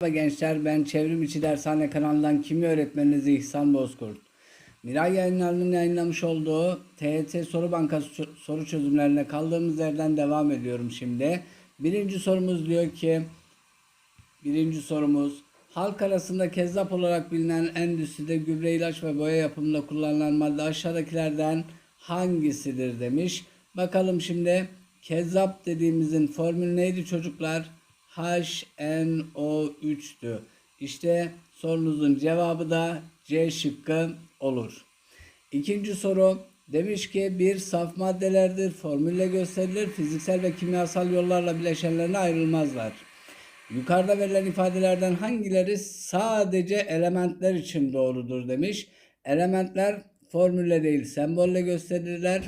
Merhaba gençler ben Çevrim İçi Dershane kanalından kimya öğretmeniniz İhsan Bozkurt. Miray yayınlarının yayınlamış olduğu TYT Soru Bankası soru çözümlerine kaldığımız yerden devam ediyorum şimdi. Birinci sorumuz diyor ki Birinci sorumuz halk arasında kezzap olarak bilinen endüstride gübre ilaç ve boya yapımında kullanılan madde aşağıdakilerden hangisidir demiş. Bakalım şimdi kezzap dediğimizin formülü neydi çocuklar? HNO3'tü. İşte sorunuzun cevabı da C şıkkı olur. İkinci soru demiş ki bir saf maddelerdir, formülle gösterilir, fiziksel ve kimyasal yollarla bileşenlerine ayrılmazlar. Yukarıda verilen ifadelerden hangileri sadece elementler için doğrudur demiş. Elementler formülle değil sembolle gösterirler.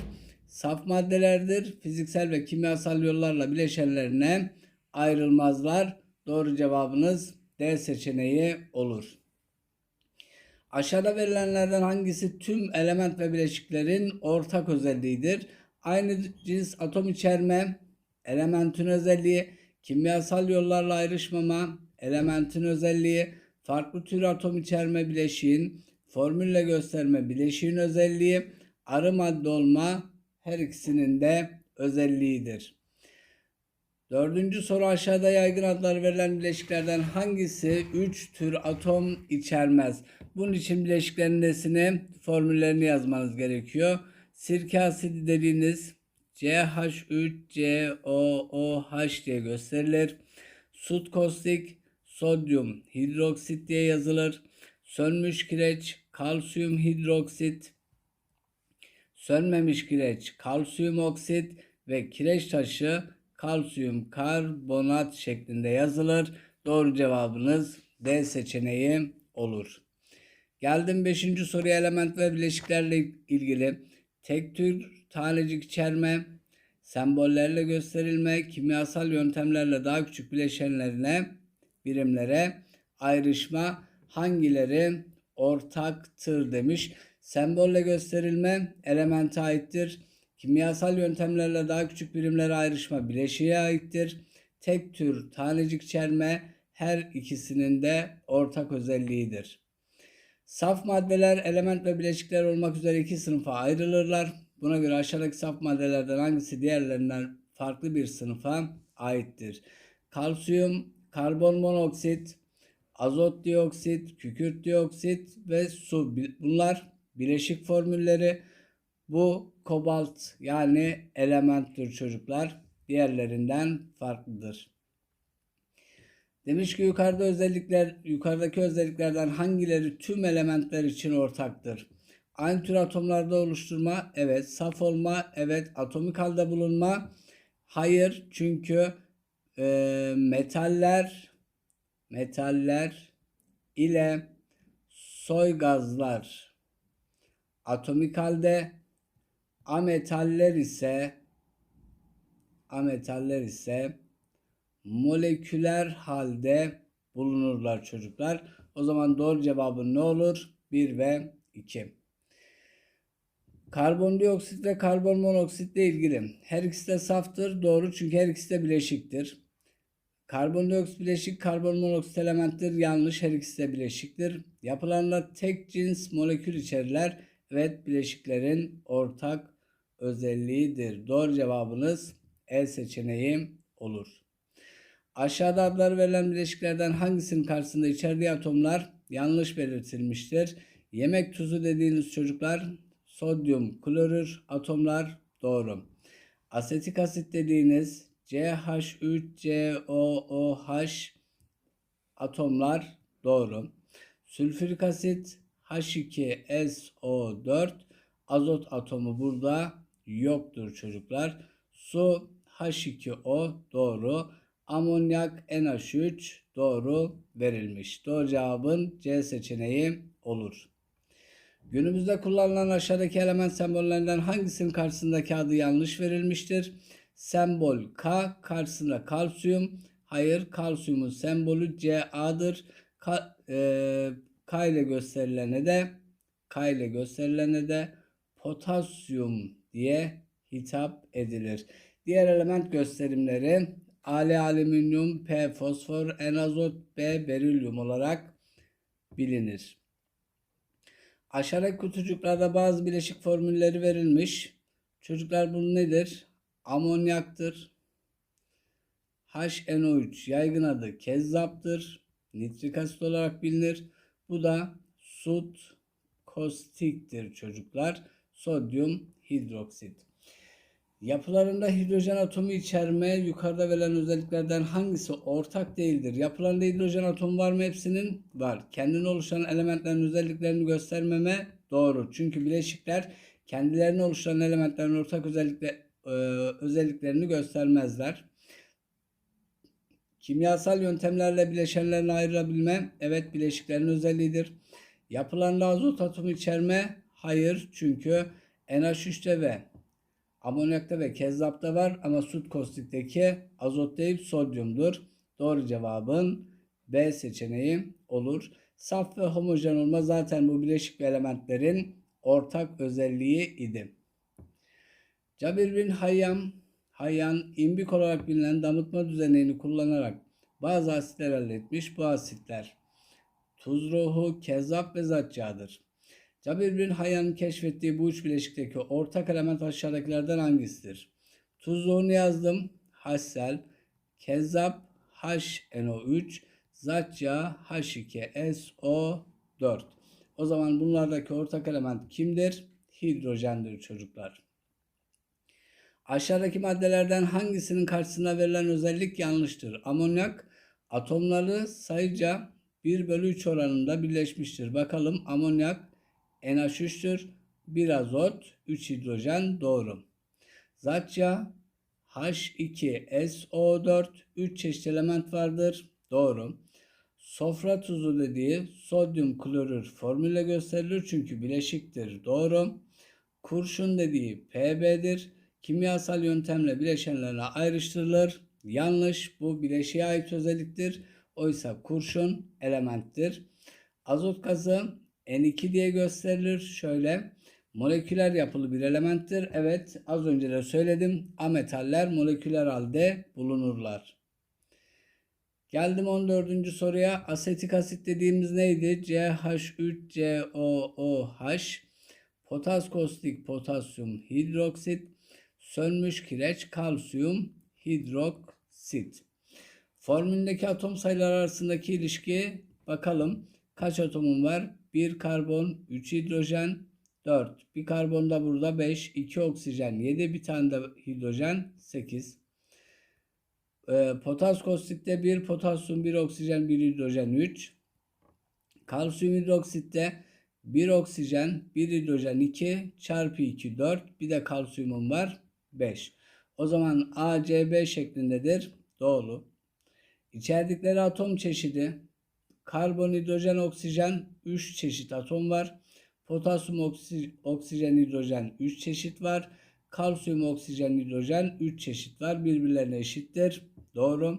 Saf maddelerdir. Fiziksel ve kimyasal yollarla bileşenlerine ayrılmazlar. Doğru cevabınız D seçeneği olur. Aşağıda verilenlerden hangisi tüm element ve bileşiklerin ortak özelliğidir? Aynı cins atom içerme, elementin özelliği, kimyasal yollarla ayrışmama, elementin özelliği, farklı tür atom içerme bileşiğin, formülle gösterme bileşiğin özelliği, arı madde olma her ikisinin de özelliğidir. Dördüncü soru aşağıda yaygın adları verilen bileşiklerden hangisi 3 tür atom içermez? Bunun için bileşiklerin nesini, formüllerini yazmanız gerekiyor. Sirke asidi dediğiniz CH3COOH diye gösterilir. Sut kostik, sodyum hidroksit diye yazılır. Sönmüş kireç, kalsiyum hidroksit, sönmemiş kireç, kalsiyum oksit ve kireç taşı kalsiyum karbonat şeklinde yazılır. Doğru cevabınız D seçeneği olur. Geldim 5. soruya element ve bileşiklerle ilgili. Tek tür tanecik içerme, sembollerle gösterilme, kimyasal yöntemlerle daha küçük bileşenlerine, birimlere ayrışma hangileri ortaktır demiş. Sembolle gösterilme elemente aittir. Kimyasal yöntemlerle daha küçük birimlere ayrışma bileşiğe aittir. Tek tür tanecik içerme her ikisinin de ortak özelliğidir. Saf maddeler, element ve bileşikler olmak üzere iki sınıfa ayrılırlar. Buna göre aşağıdaki saf maddelerden hangisi diğerlerinden farklı bir sınıfa aittir? Kalsiyum, karbon monoksit, azot dioksit, kükürt dioksit ve su. Bunlar bileşik formülleri. Bu kobalt yani elementtir çocuklar. Diğerlerinden farklıdır. Demiş ki yukarıda özellikler yukarıdaki özelliklerden hangileri tüm elementler için ortaktır? Aynı tür atomlarda oluşturma, evet. Saf olma, evet. Atomik halde bulunma, hayır. Çünkü e, metaller metaller ile soy gazlar atomik halde ametaller ise ametaller ise moleküler halde bulunurlar çocuklar. O zaman doğru cevabın ne olur? 1 ve 2. Karbondioksit ve karbon monoksitle ilgili. Her ikisi de saftır. Doğru çünkü her ikisi de bileşiktir. Karbondioksit bileşik, karbon monoksit elementtir. Yanlış her ikisi de bileşiktir. Yapılarında tek cins molekül içerirler. Evet bileşiklerin ortak özelliğidir. Doğru cevabınız E seçeneği olur. Aşağıda adları verilen bileşiklerden hangisinin karşısında içerdiği atomlar yanlış belirtilmiştir? Yemek tuzu dediğiniz çocuklar sodyum klorür atomlar doğru. Asetik asit dediğiniz CH3COOH atomlar doğru. Sülfürik asit H2SO4 azot atomu burada yoktur çocuklar. Su H2O doğru. Amonyak NH3 doğru verilmiş. Doğru cevabın C seçeneği olur. Günümüzde kullanılan aşağıdaki element sembollerinden hangisinin karşısındaki adı yanlış verilmiştir? Sembol K karşısında kalsiyum. Hayır kalsiyumun sembolü Ca'dır. Ka, e, K ile gösterilene de K ile gösterilene de potasyum diye hitap edilir. Diğer element gösterimleri A, alüminyum, P, fosfor, N, azot, B, berilyum olarak bilinir. Aşağıdaki kutucuklarda bazı bileşik formülleri verilmiş. Çocuklar bu nedir? Amonyaktır. HNO3 yaygın adı kezzaptır. Nitrik asit olarak bilinir. Bu da sut kostiktir çocuklar. Sodyum hidroksit. Yapılarında hidrojen atomu içerme yukarıda verilen özelliklerden hangisi ortak değildir? Yapılarında hidrojen atomu var mı hepsinin? Var. Kendini oluşan elementlerin özelliklerini göstermeme doğru. Çünkü bileşikler kendilerini oluşturan elementlerin ortak özellikle, e, özelliklerini göstermezler. Kimyasal yöntemlerle bileşenlerini ayırabilme, evet bileşiklerin özelliğidir. Yapılarında azot atomu içerme, hayır çünkü NH3'te ve amonyakta ve kezzapta var ama sut kostikteki azot değil sodyumdur. Doğru cevabın B seçeneği olur. Saf ve homojen olma zaten bu bileşik elementlerin ortak özelliği idi. Cabir bin Hayyam, Hayyan imbik olarak bilinen damıtma düzenini kullanarak bazı asitler elde etmiş. Bu asitler tuz ruhu, kezzap ve zatçağıdır. Cabir bin Hayyan'ın keşfettiği bu üç bileşikteki ortak element aşağıdakilerden hangisidir? Tuz ruhunu yazdım. Hassel, kezzap, HNO3, zatçağı H2SO4. O zaman bunlardaki ortak element kimdir? Hidrojendir çocuklar. Aşağıdaki maddelerden hangisinin karşısına verilen özellik yanlıştır? Amonyak atomları sayıca 1 bölü 3 oranında birleşmiştir. Bakalım amonyak NH3'tür. 1 azot, 3 hidrojen doğru. Zatça H2SO4 3 çeşit element vardır. Doğru. Sofra tuzu dediği sodyum klorür formülle gösterilir çünkü bileşiktir. Doğru. Kurşun dediği PB'dir. Kimyasal yöntemle bileşenlerine ayrıştırılır. Yanlış. Bu bileşiğe ait özelliktir. Oysa kurşun elementtir. Azot gazı N2 diye gösterilir. Şöyle moleküler yapılı bir elementtir. Evet az önce de söyledim. Ametaller moleküler halde bulunurlar. Geldim 14. soruya. Asetik asit dediğimiz neydi? CH3COOH Potas kostik potasyum hidroksit sönmüş kireç kalsiyum hidroksit. Formülündeki atom sayıları arasındaki ilişki bakalım. Kaç atomum var? 1 karbon, 3 hidrojen, 4. Bir karbon da burada 5, 2 oksijen, 7 bir tane de hidrojen, 8. Ee, potas kostitte 1 potasyum, 1 oksijen, 1 hidrojen, 3. Kalsiyum hidroksitte 1 oksijen, 1 hidrojen 2 çarpı 2 4. Bir de kalsiyumum var 5. O zaman ACB şeklindedir. Doğru. İçerdikleri atom çeşidi karbon, hidrojen, oksijen 3 çeşit atom var. Potasyum, oksijen, hidrojen 3 çeşit var. Kalsiyum, oksijen, hidrojen 3 çeşit var. Birbirlerine eşittir. Doğru.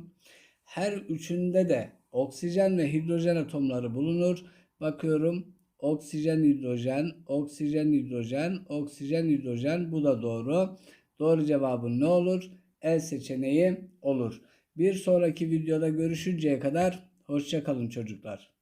Her üçünde de oksijen ve hidrojen atomları bulunur. Bakıyorum oksijen, hidrojen, oksijen, hidrojen, oksijen, hidrojen bu da doğru. Doğru cevabın ne olur? El seçeneği olur. Bir sonraki videoda görüşünceye kadar hoşçakalın çocuklar.